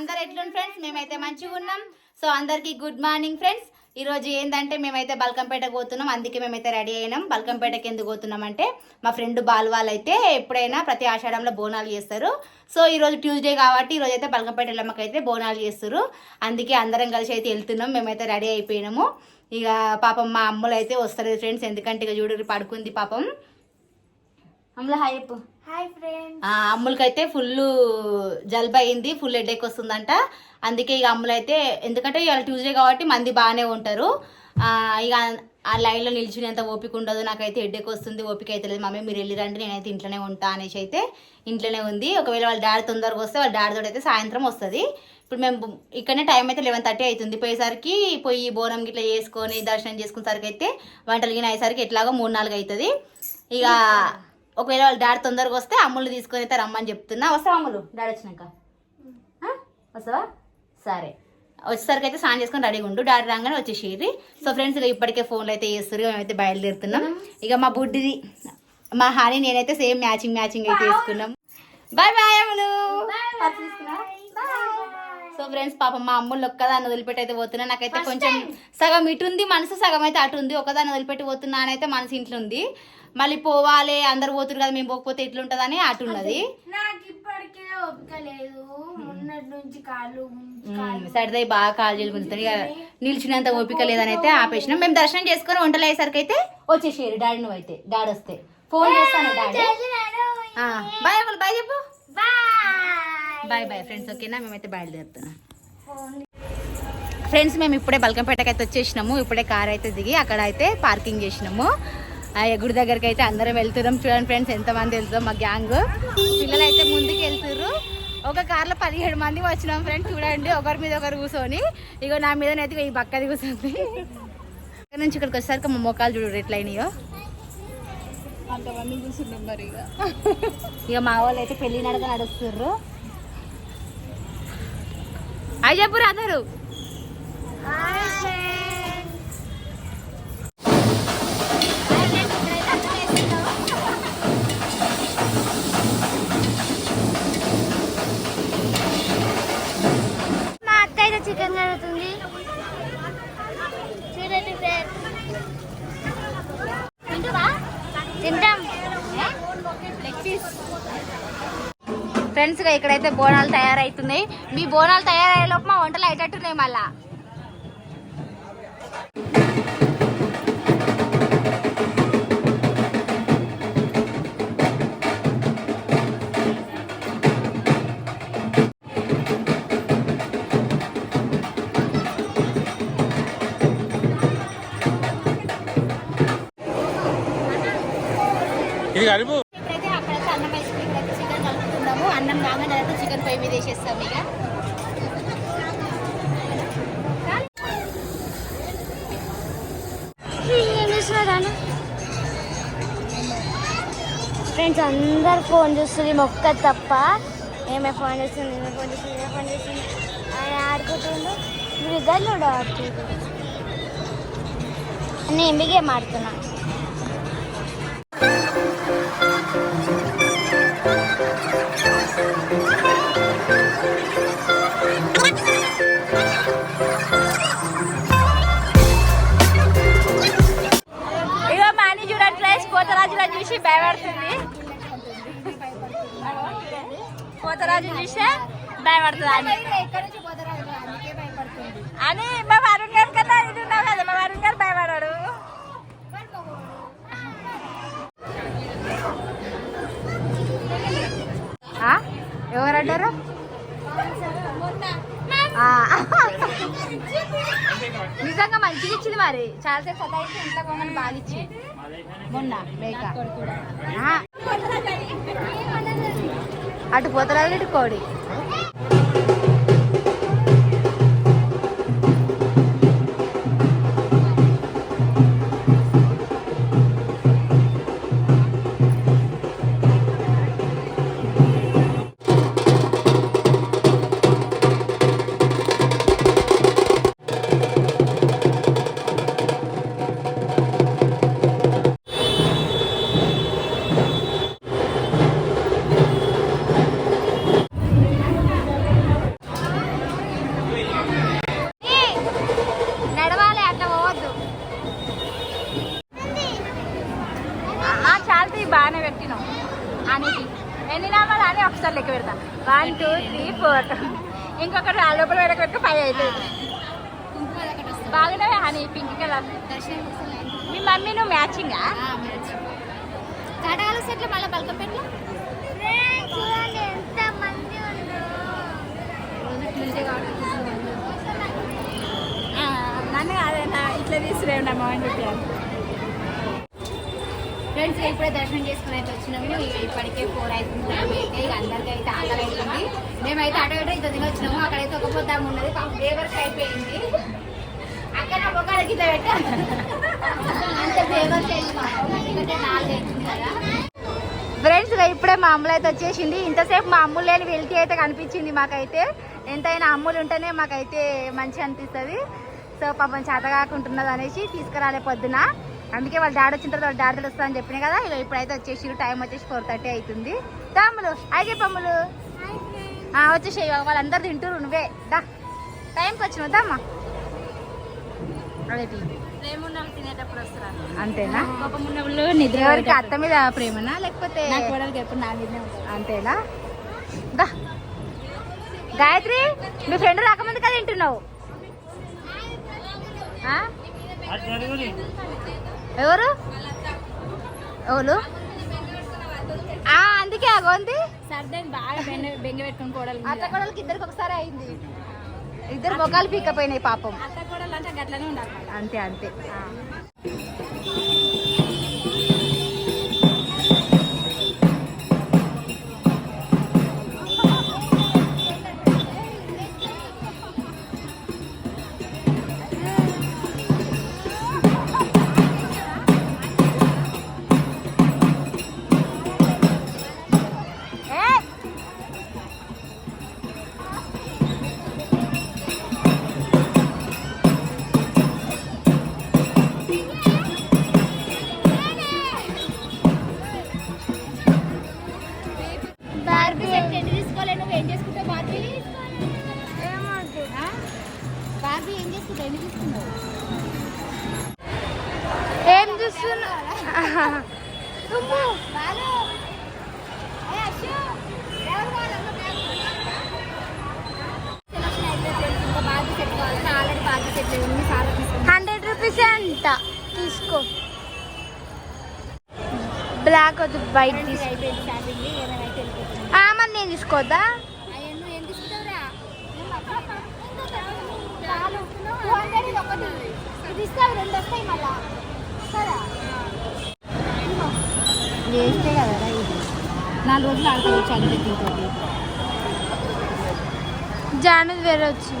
అందరు ఎట్లుంది ఫ్రెండ్స్ మేమైతే మంచిగా ఉన్నాం. సో అందరికీ గుడ్ మార్నింగ్ ఫ్రెండ్స్ ఈరోజు ఏంటంటే మేమైతే బల్కంపేట పోతున్నాం. అందుకే మేమైతే రెడీ అయినాం. బల్కంపేటకి ఎందుకు పోతున్నాం అంటే మా ఫ్రెండ్ బాల్ అయితే ఎప్పుడైనా ప్రతి ఆషాఢంలో బోనాలు చేస్తారు. సో ఈరోజు ట్యూస్డే కాబట్టి ఈరోజు అయితే బల్కంపేట వెళ్ళమ్మకైతే అయితే బోనాలు చేస్తారు. అందుకే అందరం కలిసి అయితే వెళ్తున్నాం. మేమైతే రెడీ అయిపోయినాము. ఇక పాపం మా అమ్మలు అయితే వస్తారు ఫ్రెండ్స్ ఎందుకంటే ఇక చూడు పడుకుంది పాపం. అమ్మల హాయ్ అమ్ములకైతే ఫుల్ జలుబు అయింది ఫుల్ హెడేక్ వస్తుందంట. అందుకే ఇక అమ్ములైతే ఎందుకంటే ఇవాళ ట్యూస్డే కాబట్టి మంది బాగానే ఉంటారు. ఇక ఆ లైన్లో నిలిచినంత ఓపిక ఉండదు. నాకైతే హెడేక్ వస్తుంది ఓపిక అయితే లేదు. మమ్మీ మీరు వెళ్ళిరండి నేనైతే ఇంట్లోనే ఉంటా అనేసి అయితే ఇంట్లోనే ఉంది. ఒకవేళ వాళ్ళ డాడీ తొందరగా వస్తే వాళ్ళ డాడీ తోటి అయితే సాయంత్రం వస్తుంది. ఇప్పుడు మేము ఇక్కడనే టైం అయితే లెవెన్ థర్టీ అవుతుంది పోయేసరికి పోయి బోనం గిట్లా చేసుకొని దర్శనం చేసుకునేసరికి అయితే వంటలు గిన అయ్యేసరికి ఎట్లాగో మూడు నాలుగు అవుతుంది. ఇక ఒకవేళ వాళ్ళ డాడీ తొందరగా వస్తే అమ్ములు తీసుకొని అయితే రమ్మని చెప్తున్నా. వస్తావా అమ్ములు? డాడీ వచ్చినాక? వస్తావా? సరే. వచ్చేసరికి అయితే స్నానం చేసుకొని రెడీగా ఉండు. డాడీ రాగానే వచ్చేసేది సో ఫ్రెండ్స్ ఇక ఇప్పటికే ఫోన్లో అయితే చేస్తారు మేమైతే బయలుదేరుతున్నాం. ఇక మా బుడ్డిది మా హాని నేనైతే సేమ్ మ్యాచింగ్ మ్యాచింగ్ అయితే వేసుకున్నాం. Bye bye Ammulu. తీసుకున్నా? సో ఫ్రెండ్స్ పాపం మా అమ్ముళ్ళు ఒక్కదాన్ని వదిలిపెట్టి అయితే పోతున్నా. నాకైతే కొంచెం సగం ఇటు ఉంది మనసు సగం అయితే అటు ఉంది. ఒకదాన్ని వదిలిపెట్టి పోతున్నా అని అయితే మనసు ఇంట్లో ఉంది. మళ్ళీ పోవాలి అందరు పోతురు కదా మేము పోకపోతే ఎట్లుంటదని అటు ఉన్నది. నాకు ఇప్పటికే ఓపిక లేదు. మొన్నటి నుంచి కాళ్ళు గుంజి- సరిదై బాగా కాలు గుంజుతాడు ఇక నిలిచినంత ఓపిక లేదని అయితే ఆపేసినాం. మేము దర్శనం చేసుకొని వంటలు అయ్యేసరికి అయితే వచ్చేసేరు. డాడీ నువ్వు అయితే డాడీ వస్తే. ఫోన్ చేస్తాను డాడీ. బాయ్ బాయ్ చెప్పు. బాయ్. బాయ్ బాయ్ ఫ్రెండ్స్ ఓకేనా? మేమైతే బయలుదేరుతున్నాం. ఫ్రెండ్స్ మేము ఇప్పుడే బల్కంపేటకి అయితే వచ్చేసినాము. ఇప్పుడే కార్ అయితే దిగి అక్కడ అయితే పార్కింగ్ చేసినాము. ఆ గుడి దగ్గరికి అయితే అందరం వెళ్తున్నాం. చూడండి ఫ్రెండ్స్ ఎంతమంది వెళ్తున్నాం మా గ్యాంగ్. పిల్లలు అయితే ముందుకు వెళ్తుర్రు. ఒక కార్లో పదిహేడు మంది వచ్చినాం ఫ్రెండ్స్ చూడండి. ఒకరి మీద ఒకరు కూర్చొని ఇగో నా మీదనైతే ఈ పక్కది కూర్చుంది ఇక్కడ నుంచి ఇక్కడికి వచ్చేసరికి మా మొక్కలు చూడు ఎట్లయినాయో అంతమంది కూర్చున్నాం మరి ఇక ఇక మా వాళ్ళు అయితే పెళ్ళి నడక నడుస్తుర్రు. అవి చెప్పురు అందరు. ఫ్రెండ్స్గా ఇక్కడైతే బోనాలు తయారవుతున్నాయి మీ బోనాలు తయారయ్యే లోపు మా వంటలు అయ్యేటట్టున్నాయి మళ్ళా. ఇది అరుపు ఇప్పుడైతే అక్కడైతే అన్నం వేసుకుని ఇక్కడైతే చికెన్ కలుపుతున్నాము అన్నం కాగానే అయితే చికెన్ పొయ్యి మీద వేసేస్తాం ఇక. ఏం ఫ్రెండ్స్ అందరు ఫోన్ చూస్తుంది మొక్క తప్ప. ఏమే ఫోన్ చేస్తుంది? ఏమే ఫోన్ చేస్తుంది? ఏమే ఫోన్ చేస్తుంది? ఆయన ఆడుకుంటుండు. మీరు ఇద్దరు లూడో ఆడుతుంది నేను ఎంబీ గేమ్ చూడండి చూసి భయపడుతుంది. పోతరాజు చూసే భయపడుతుంది అని. అని మా వరుణ్ గారి కన్నా ఇది ఉన్నావు కదా మా వరుణ్ గారు భయపడాడు. ఎవరంటారు ఆ. నిజంగా మంచిగా ఇచ్చింది మరి? చాలా సేపు సతాయించి ఇంట్లో కొమ్మని బాగా ఇచ్చింది మొన్న మేక. అటు పోతరాజు ఇటు కోడి. ఆఫీసర్ లెక్క పెడతా. వన్ టూ త్రీ ఫోర్ ఇంకొకటి ఆ లోపల వెనక పెట్టుకు ఫైవ్ అవుతుంది బాగున్నాయి హనీ పింక్ కలర్ మీ మమ్మీ నువ్వు మ్యాచింగా కాటకాల సెట్లు మళ్ళీ బల్కంపేటలో ఫ్రెండ్స్ చూడండి ఎంత మంది ఉన్నారు. నన్ను కాదే నా ఇట్లా అమ్మ అని చెప్పాను. ఫ్రెండ్స్ ఇప్పుడే దర్శనం చేసుకుని అయితే వచ్చినాము. ఇప్పటికే ఫోర్ అవుతుంది. అయితే ఇక అందరికీ అయితే ఆకలి అవుతుంది. మేమైతే అటు ఇటు ఇంత తిని వచ్చినాము. అక్కడైతే ఒక పొద్దాము ఉన్నది పాపం అయిపోయింది. అక్కడ నా మొక్కలకి ఇట్లా పెట్టాను అంత దేవరికి ఎందుకంటే నాలుగు అవుతుంది కదా. ఫ్రెండ్స్ ఇప్పుడే మా అమ్ములు అయితే వచ్చేసింది. ఇంతసేపు మా అమ్ములు లేని వెళ్తే అయితే కనిపించింది మాకైతే. ఎంతైనా అమ్ములు ఉంటేనే మాకైతే మంచి అనిపిస్తుంది. సో పాపం చేత కాకుంటున్నది అనేసి తీసుకురాలే పొద్దున. అందుకే వాళ్ళ డాడీ వచ్చిన తర్వాత వాళ్ళ డాడీ తెలుస్తుందని చెప్పిన కదా ఇక ఇప్పుడైతే వచ్చేసి టైం వచ్చేసి ఫోర్ థర్టీ అవుతుంది తమ్ములు అయితే పమ్ములు వచ్చేసి వాళ్ళందరూ తింటారు నువ్వే దా. టైంకి వచ్చినావు దమ్మా అదే తీ. తినేటప్పుడు వస్తారు? అంతేనా? ఎవరికి అత్త మీద ప్రేమనా లేకపోతే అంతేనా? దా. గాయత్రి మీ ఫ్రెండ్ రాకముందు కదా తింటున్నావు? ఎవరు? ఎవరు? ఆ, అందుకే అగోంది సర్దే బాగా బెంగ బెంగ పెట్టుకుని కోడలు అత్త కొడలకి ఇద్దరికి ఒకసారి అయింది. ఇద్దరు మొక్కలు పీకపోయినాయి పాపం. అత్త కోడలు అంటే గట్లనే ఉండాలి. అంతే అంతే. తీసుకున్నాను హండ్రెడ్ రూపీస్ అంట తీసుకో. బ్లాక్ వద్దు బయట మరి నేను నువ్వు ఏం తీసుకుంటావురా ఇది రెండు వస్తాయి మళ్ళా. సరే. వేస్తే కదా ఇది. నాలుగు రోజులు ఆడుకోవచ్చు దీంతో జానది వేరే వచ్చి